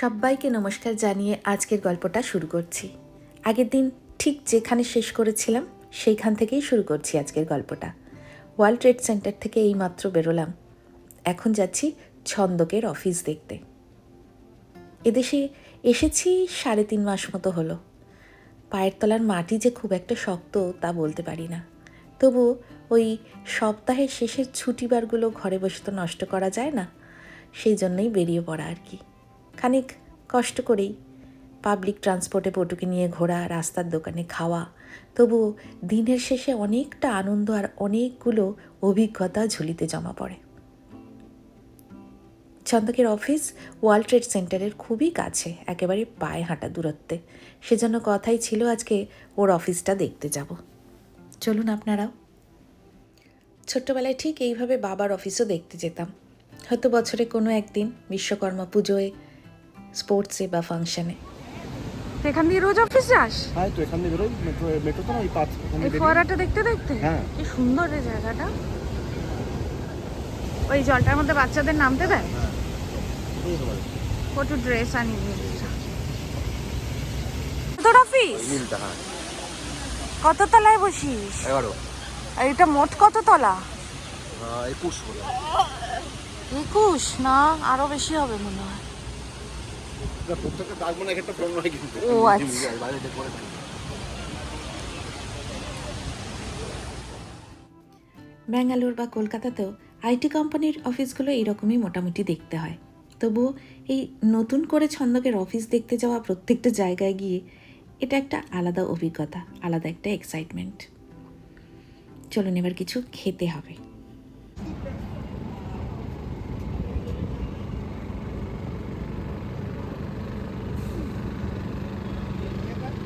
সবাইকে নমস্কার জানিয়ে আজকের গল্পটা শুরু করছি। আগের দিন ঠিক যেখানে শেষ করেছিলাম, সেইখান থেকেই শুরু করছি আজকের গল্পটা। ওয়ার্ল্ড ট্রেড সেন্টার থেকে এইমাত্র বেরোলাম। এখন যাচ্ছি ছন্দকের অফিস দেখতে। এদেশে এসেছি সাড়ে তিন মাস মতো হলো। পায়ের তলার মাটি যে খুব একটা শক্ত তা বলতে পারি না। তবু ওই সপ্তাহের শেষের ছুটিবারগুলো ঘরে বসে তো নষ্ট করা যায় না, সেই জন্যই বেরিয়ে পড়া আর কি। খানিক কষ্ট করেই পাবলিক ট্রান্সপোর্টে পটুকে নিয়ে ঘোরা, রাস্তার দোকানে খাওয়া। তবু দিনের শেষে অনেকটা আনন্দ আর অনেকগুলো অভিজ্ঞতা ঝুলিতে জমা পড়ে। ছন্দকের অফিস ওয়ার্ল্ড ট্রেড সেন্টারের খুবই কাছে, একেবারে পায়ে হাঁটা দূরত্বে। সেজন্য কথাই ছিল আজকে ওর অফিসটা দেখতে যাব। চলুন আপনারাও। ছোট্টবেলায় ঠিক এইভাবে বাবার অফিসও দেখতে যেতাম। হয়তো বছরে কোনো একদিন বিশ্বকর্মা পুজোয় স্পোর্টসে বা ফাংশনে। এখান দিয়ে রোজ অফিস যাস? হ্যাঁ তো এখান দিয়ে বেরোই। মেট্রো মেট্রো তো না ওই পাঁচ এই ফোয়ারাটা দেখতে দেখতে? হ্যাঁ। কি সুন্দর রে জায়গাটা। ওই জলটার মধ্যে বাচ্চাদের নামতে দেয়? এই কত ড্রেস আনি তোর অফিস? হ্যাঁ। কত তলায় বসিস? এগারো। আর এটা মোট কত তলা একুশ। একুশ? না আরও বেশি হবে মনে হয়। প্রত্যেকটা কাজ মনে একটা ফ্লোর নয় কিন্তু। ও, আচ্ছা। ব্যাঙ্গালোর বা কলকাতাতেও আইটি কোম্পানির অফিসগুলো এইরকমই মোটামুটি দেখতে হয়। তবুও এই নতুন করে ছন্দকের অফিস দেখতে যাওয়া প্রত্যেকটা জায়গায় গিয়ে এটা একটা আলাদা অভিজ্ঞতা আলাদা একটা এক্সাইটমেন্ট চলুন এবার কিছু খেতে হবে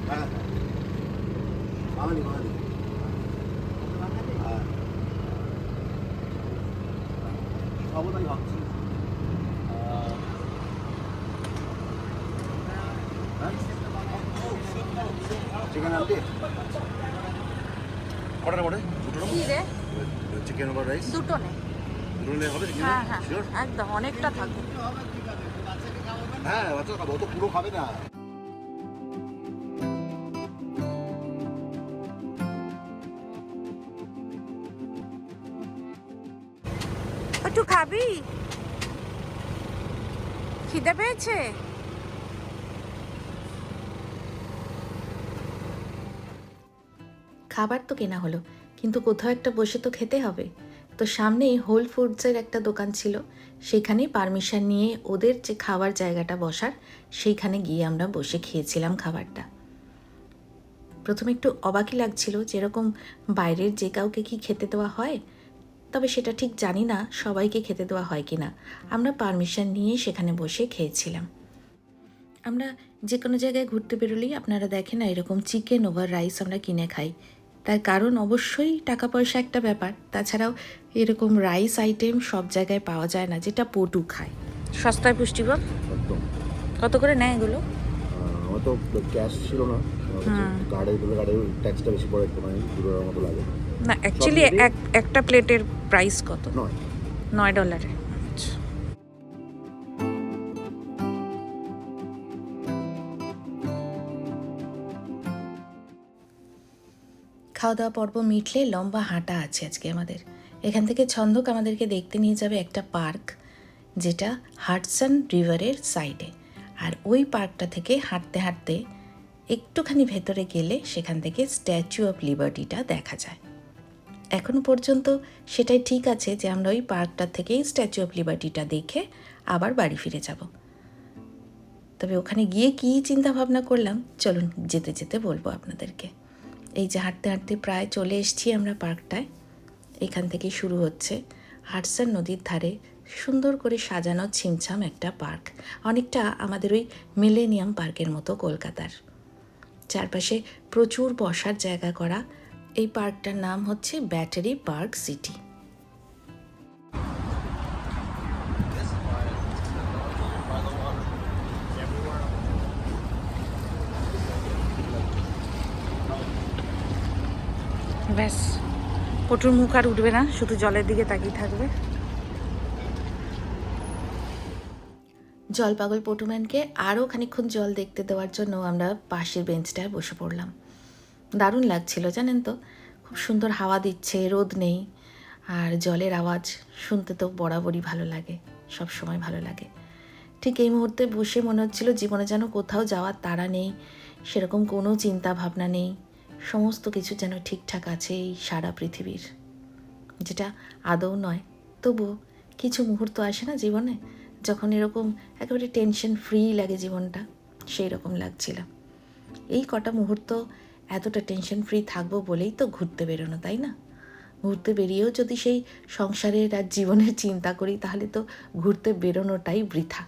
হ্যাঁ হ্যাঁ বাঙালি বাঙালি হ্যাঁ খাব তাই ভাবছি হ্যাঁ? চিকেন আনটি কটার পরে দুটো কি রে? চিকেন ওভার রাইস দুটো নে। দুটো নিয়ে হবে হ্যাঁ হ্যাঁ। একদম অনেকটা থাকবে। হ্যাঁ বাচ্চা খাব তো পুরো খাবে না। একটু খাবি? খিদে পেয়েছে? খাবার তো কেনা হলো, কিন্তু কোথাও একটা বসে তো খেতে হবে। তো সামনেই হোল ফুডসের একটা দোকান ছিল, সেখানেই পারমিশন নিয়ে ওদের যে খাবার জায়গাটা বসার, সেইখানে গিয়ে আমরা বসে খেয়েছিলাম খাবারটা। প্রথমে একটু অবাকই লাগছিল যেরকম বাইরের যে কাউকে কি খেতে দেওয়া হয় তবে সেটা ঠিক জানি না সবাইকে খেতে দেওয়া হয় কি না আমরা পারমিশন নিয়ে সেখানে বসে খেয়েছিলাম। আমরা যে কোনো জায়গায় ঘুরতে বেরোলেই আপনারা দেখেন না এরকম চিকেন ওভার রাইস আমরা কিনে খাই। তার কারণ অবশ্যই টাকা পয়সা একটা ব্যাপার। তাছাড়াও এরকম রাইস আইটেম সব জায়গায় পাওয়া যায় না যেটা পটু খায়। সস্তায় পুষ্টিকর? কত করে নেয় এগুলো? আমার তো ক্যাশ ছিল না। গাড়ি গাড়ি ট্যাক্সটা বেশি পড়ে একটু মানে মতো লাগে। না অ্যাকচুয়ালি এক একটা প্লেটের প্রাইস কত? নয়। নয় ডলারে। খাওয়া দাওয়া পর্ব মিটলে লম্বা হাঁটা আছে আজকে আমাদের। এখান থেকে ছন্দক আমাদেরকে দেখতে নিয়ে যাবে একটা পার্ক যেটা হাডসন রিভারের সাইডে। আর ওই পার্কটা থেকে হাঁটতে হাঁটতে একটুখানি ভেতরে গেলে সেখান থেকে স্ট্যাচু অফ লিবার্টিটা দেখা যায়। এখনও পর্যন্ত সেটাই ঠিক আছে যে আমরা ওই পার্কটা থেকেই স্ট্যাচু অফ লিবার্টিটা দেখে আবার বাড়ি ফিরে যাব। তবে ওখানে গিয়ে কী চিন্তা ভাবনা করলাম? চলুন যেতে যেতে বলব আপনাদেরকে। এই যে হাঁটতে হাঁটতে প্রায় চলে এসেছি আমরা পার্কটায়। এখান থেকে শুরু হচ্ছে হাটসান নদীর ধারে সুন্দর করে সাজানো ছিমছাম একটা পার্ক। অনেকটা আমাদের ওই মিলেনিয়াম পার্কের মতো কলকাতার। চারপাশে প্রচুর বসার জায়গা করা এই পার্কটার নাম হচ্ছে ব্যাটারি পার্ক সিটি। ব্যাস পটুর মুখ আর উঠবে না শুধু জলের দিকে তাকিয়ে থাকবে। জলপাগল পটুম্যানকে আরও খানিকক্ষণ জল দেখতে দেওয়ার জন্য আমরা পাশের বেঞ্চটায় বসে পড়লাম। দারুণ লাগছিল, জানেন তো? খুব সুন্দর হাওয়া দিচ্ছে, রোদ নেই, আর জলের আওয়াজ শুনতে তো বরাবরই ভালো লাগে, সব সময় ভালো লাগে। ঠিক এই মুহূর্তে বসে মনে হচ্ছিল জীবনে যেন কোথাও যাওয়ার তাড়া নেই, সেরকম কোনো চিন্তা ভাবনা নেই, সমস্ত কিছু যেন ঠিকঠাক আছে এই সারা পৃথিবীর। যেটা আদৌ নয়, তবুও কিছু মুহূর্ত আসে না জীবনে, যখন এরকম একেবারে টেনশন ফ্রি লাগে জীবনটা সেই রকম লাগছিল। এই কটা মুহূর্ত এতটা টেনশন ফ্রি থাকব বলেই তো ঘুরতে বেরোনো, তাই না? ঘুরতে বেরিয়েও যদি সেই সংসারের আর জীবনের চিন্তা করি, তাহলে তো ঘুরতে বেরোনোটাই বৃথা।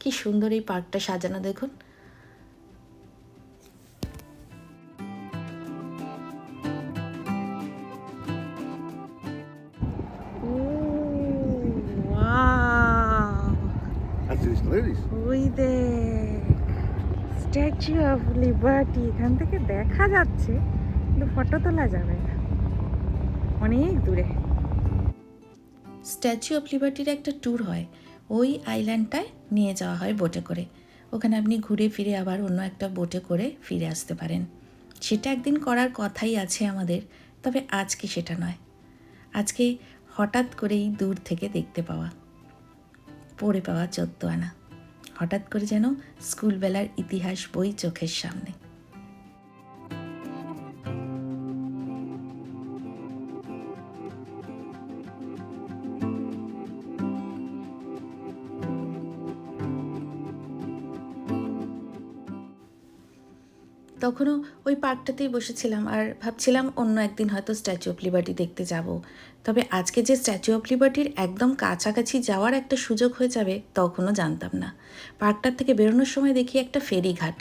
কি সুন্দর এই পার্কটা সাজানো দেখুন। স্ট্যাচু অফ লিবার্টি এখান থেকে দেখা যাচ্ছে, কিন্তু ফটো তোলা যাবে না। অনেক দূরে। স্ট্যাচু অফ লিবার্টির একটা ট্যুর হয়। ওই আইল্যান্ডটায় নিয়ে যাওয়া হয় বোটে করে। ওখানে আপনি ঘুরে ফিরে আবার অন্য একটা বোটে করে ফিরে আসতে পারেন। সেটা একদিন করার কথাই আছে আমাদের, তবে আজকে সেটা নয়। আজকে হঠাৎ করেই দূর থেকে দেখতে পাওয়া। পড়ে পাওয়া চোদ্দ আনা। হঠাৎ করে যেন স্কুলবেলার ইতিহাস বই চোখের সামনে। তখনও ওই পার্কটাতেই বসেছিলাম আর ভাবছিলাম অন্য একদিন হয়তো স্ট্যাচু অফ লিবার্টি দেখতে যাব। তবে আজকে যে স্ট্যাচু অফ লিবার্টির একদম কাছাকাছি যাওয়ার একটা সুযোগ হয়ে যাবে, তখনও জানতাম না। পার্কটার থেকে বেরোনোর সময় দেখি একটা ফেরিঘাট।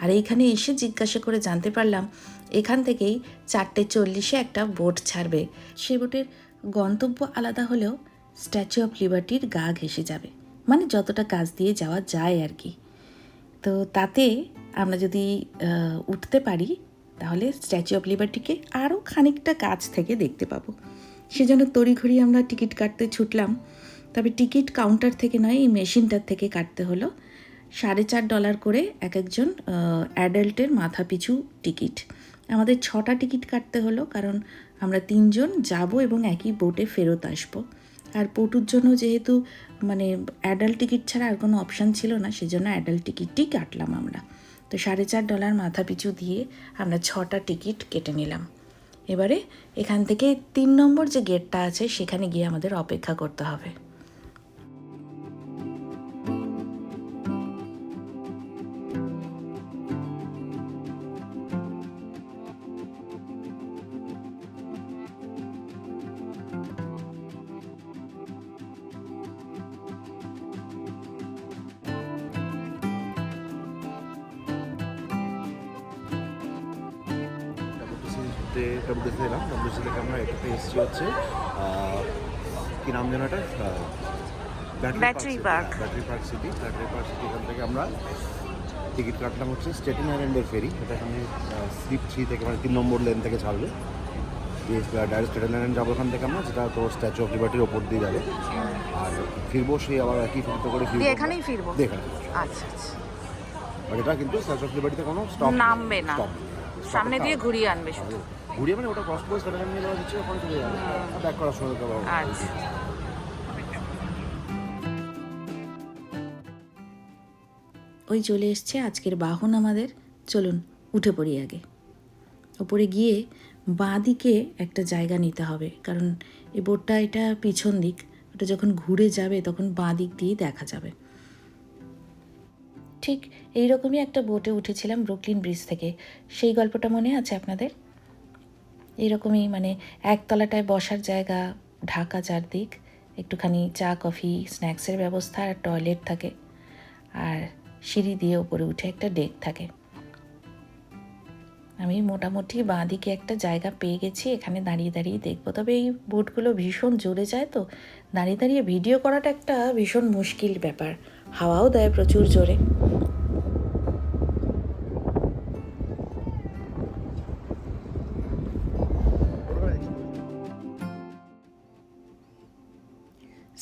আর এইখানে এসে জিজ্ঞাসা করে জানতে পারলাম, এখান থেকেই চারটে চল্লিশে একটা বোট ছাড়বে। সে বোটের গন্তব্য আলাদা হলেও স্ট্যাচু অফ লিবার্টির গা ঘেসে যাবে। মানে যতটা কাজ দিয়ে যাওয়া যায় আর কি। তো তাতে আমরা যদি উঠতে পারি, তাহলে স্ট্যাচু অফ লিবার্টিকে আরও খানিকটা কাছ থেকে দেখতে পাবো। সেজন্য তড়িঘড়ি আমরা টিকিট কাটতে ছুটলাম। তবে টিকিট কাউন্টার থেকে নয়, এই মেশিনটার থেকে কাটতে হলো। সাড়ে চার ডলার করে এক একজন অ্যাডাল্টের মাথা পিছু টিকিট। আমাদের ছটা টিকিট কাটতে হলো, কারণ আমরা তিনজন যাব এবং একই বোটে ফেরত আসব। আর পটুর জন্য যেহেতু মানে অ্যাডাল্ট টিকিট ছাড়া আর কোনো অপশান ছিল না, সেজন্য অ্যাডাল্ট টিকিটটি কাটলাম আমরা। তো সাড়ে চার ডলার মাথা পিছু দিয়ে আমরা ছটা টিকিট কেটে নিলাম। এবারে এখান থেকে তিন নম্বর যে গেটটা আছে, সেখানে গিয়ে আমাদের অপেক্ষা করতে হবে। থেকে আমরা হচ্ছে কি নাম যেন এটা? Battery park battery park city battery park city এখান থেকে আমরা টিকিট কাটলাম হচ্ছে স্টেটেন আইল্যান্ডের ফেরি এটা এখানে স্লিপ থ্রি থেকে মানে তিন নম্বর লেন থেকে ছাড়বে। ডাইরেক্ট স্টেটেন আইল্যান্ড যাব এখান থেকে আমরা যেটা তো স্ট্যাচু অফ লিবার্টির ওপর দিয়ে যাবে। আর ফিরবো সেই আবার একই ফিরতে করে ফিরবো এখানেই ফিরবো? এখানে আচ্ছা আচ্ছা। বাট এটা কিন্তু স্ট্যাচু অফ লিবার্টিতে কোনো স্টপ নামবে না। সামনে দিয়ে ঘুরিয়ে আনবে শুধু। ঘুরিয়ে মানে ওটা ক্রস করে স্টেটেন নিয়ে যাওয়া হচ্ছে ওখানে চলে যাবে। ব্যাক করার সময় আচ্ছা। ওই চলে এসছে আজকের বাহন আমাদের। চলুন উঠে পড়ি আগে। ওপরে গিয়ে বাঁ দিকে একটা জায়গা নিতে হবে কারণ এই বোটটা এটা পিছন দিক। ওটা যখন ঘুরে যাবে তখন বাঁ দিক দিয়েই দেখা যাবে। ঠিক এই রকমই একটা বোটে উঠেছিলাম ব্রুকলিন ব্রিজ থেকে। সেই গল্পটা মনে আছে আপনাদের? এইরকমই মানে একতলাটায় বসার জায়গা, ঢাকা চারদিক, একটুখানি চা, কফি, স্ন্যাক্সের ব্যবস্থা আর টয়লেট থাকে। আর সিঁড়ি দিয়ে ওপরে উঠে একটা ডেক থাকে। আমি মোটামুটি বাঁ দিকে একটা জায়গা পেয়ে গেছি, এখানে দাঁড়িয়ে দাঁড়িয়ে দেখব। তবে এই বোটগুলো ভীষণ জোরে যায় তো, দাঁড়িয়ে দাঁড়িয়ে ভিডিও করাটা একটা ভীষণ মুশকিল ব্যাপার। হাওয়াও দেয় প্রচুর জোরে।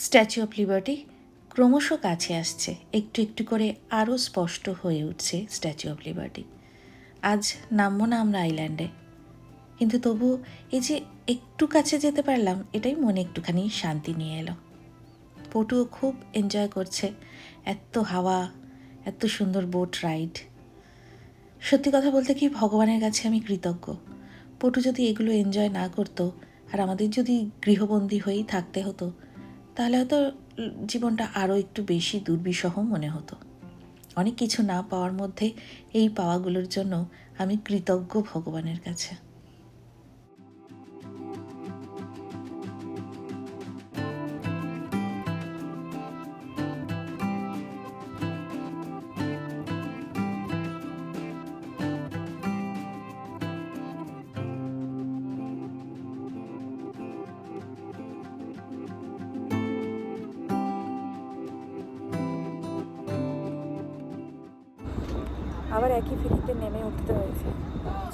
স্ট্যাচু অফ লিবার্টি ক্রমশ কাছে আসছে। একটু একটু করে আরও স্পষ্ট হয়ে উঠছে স্ট্যাচু অফ লিবার্টি আজ নামবো না আমরা আইল্যান্ডে কিন্তু তবু এই যে একটু কাছে যেতে পারলাম, এটাই মনে একটুখানি শান্তি নিয়ে এলো। পটুও খুব এনজয় করছে। এত হাওয়া, এত সুন্দর বোট রাইড সত্যি কথা বলতে কি, ভগবানের কাছে আমি কৃতজ্ঞ। পটু যদি এগুলো এনজয় না করতো, আর আমাদের যদি গৃহবন্দী হয়েই থাকতে হতো তাহলে হয়তো জীবনটা আরও একটু বেশি দুর্বিষহ মনে হতো। অনেক কিছু না পাওয়ার মধ্যে এই পাওয়াগুলোর জন্য আমি কৃতজ্ঞ ভগবানের কাছে। একই ফিরিতে নেমে উঠতে হয়েছে।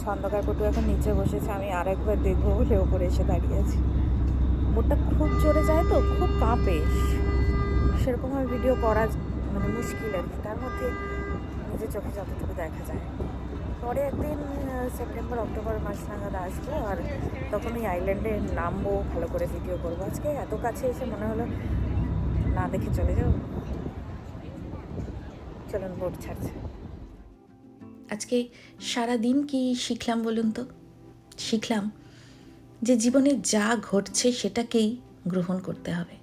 ছন্দকার পটু এখন নিচে বসেছে, আমি আরেকবার দেখব বলে ওপরে এসে দাঁড়িয়ে আছি। বোটটা খুব জোরে যায় তো, খুব কাঁপে সেরকমভাবে ভিডিও করা মানে মুশকিল আর কি, তার মধ্যে নিজের চোখে যতটুকু দেখা যায়। পরে একদিন সেপ্টেম্বর, অক্টোবর মাস নাগাদ আসব আর তখন ওই আইল্যান্ডে নামবো, ভালো করে ভিডিও করব। আজকে এত কাছে এসে মনে হলো না দেখে চলে যাও চলুন বোট ছাড়ছে। আজকে সারা দিন কি শিখলাম বলুন তো? শিখলাম যে জীবনে যা ঘটছে সেটাকেই গ্রহণ করতে হবে।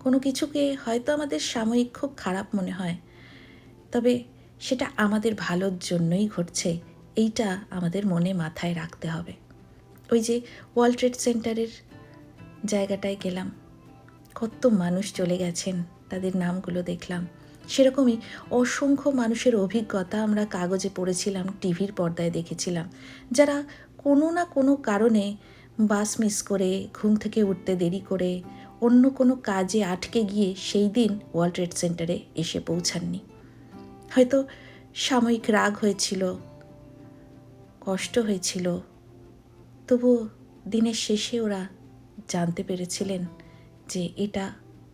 কোনো কিছুকে হয়তো আমাদের সাময়িক খুব খারাপ মনে হয়, তবে সেটা আমাদের ভালোর জন্যই ঘটছে, এইটা আমাদের মনে মাথায় রাখতে হবে। ওই যে ওয়ার্ল্ড ট্রেড সেন্টারের জায়গাটায় গেলাম, কত মানুষ চলে গেছেন, তাদের নামগুলো দেখলাম। সেরকমই অসংখ্য মানুষের অভিজ্ঞতা আমরা কাগজে পড়েছিলাম, টিভির পর্দায় দেখেছিলাম। যারা কোনো না কোনো কারণে বাস মিস করে, ঘুম থেকে উঠতে দেরি করে, অন্য কোনো কাজে আটকে গিয়ে সেই দিন ওয়ার্ল্ড ট্রেড সেন্টারে এসে পৌঁছাননি। হয়তো সাময়িক রাগ হয়েছিল, কষ্ট হয়েছিল তবু দিনের শেষে ওরা জানতে পেরেছিলেন যে এটা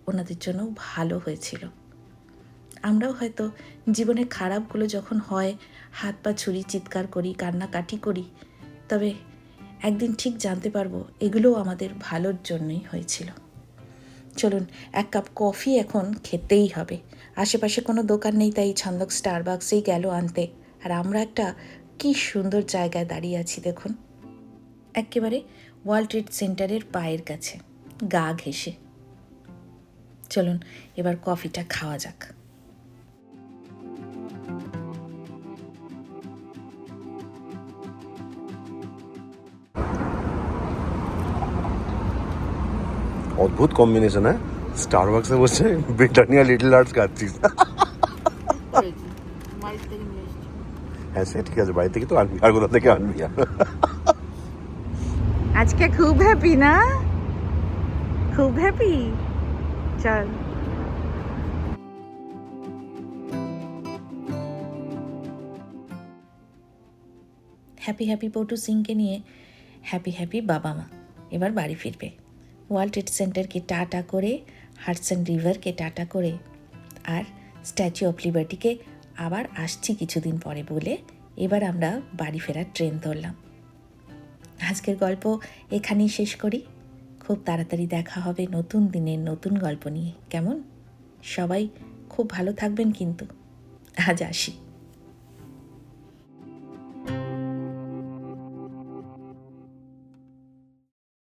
ওনাদের জন্য ভালো হয়েছিল। আমরাও হয়তো জীবনে খারাপগুলো যখন হয়, হাত পা ছুরি, চিৎকার করি কান্নাকাটি করি, তবে একদিন ঠিক জানতে পারব এগুলোও আমাদের ভালোর জন্যই হয়েছিল। চলুন, এক কাপ কফি এখন খেতেই হবে। আশেপাশে কোনো দোকান নেই, তাই ছন্দক স্টারবাক্সেই গেল আনতে। আর আমরা একটা কি সুন্দর জায়গায় দাঁড়িয়ে আছি, দেখুন। একেবারে ওয়ার্ল্ড ট্রেড সেন্টারের পায়ের কাছে, গা ঘেসে চলুন, এবার কফিটা খাওয়া যাক। অদ্ভুত কম্বিনেশন হ্যাঁ? স্টারবাক্সে বসে ব্রিটানিয়া লিটল আর্টস খাচ্ছিস। হ্যাঁ সে ঠিক আছে বাড়ি থেকে তো আনবি আর কোথা থেকে আনবি? আজকে খুব হ্যাপি না? খুব হ্যাপি চল। হ্যাপি হ্যাপি পটু সিংকে নিয়ে হ্যাপি হ্যাপি বাবা মা। এবার বাড়ি ফিরবে। ওয়ার্ল্ড ট্রেড সেন্টারকে টাটা করে হাডসন রিভারকে টাটা করে আর স্ট্যাচু অফ লিবার্টিকে আবার আসছি কিছুদিন পরে বলে এবার আমরা বাড়ি ফেরার ট্রেন ধরলাম। আজকের গল্প এখানেই শেষ করি। খুব তাড়াতাড়ি দেখা হবে নতুন দিনের নতুন গল্প নিয়ে। কেমন? সবাই খুব ভালো থাকবেন কিন্তু। আজ আসি।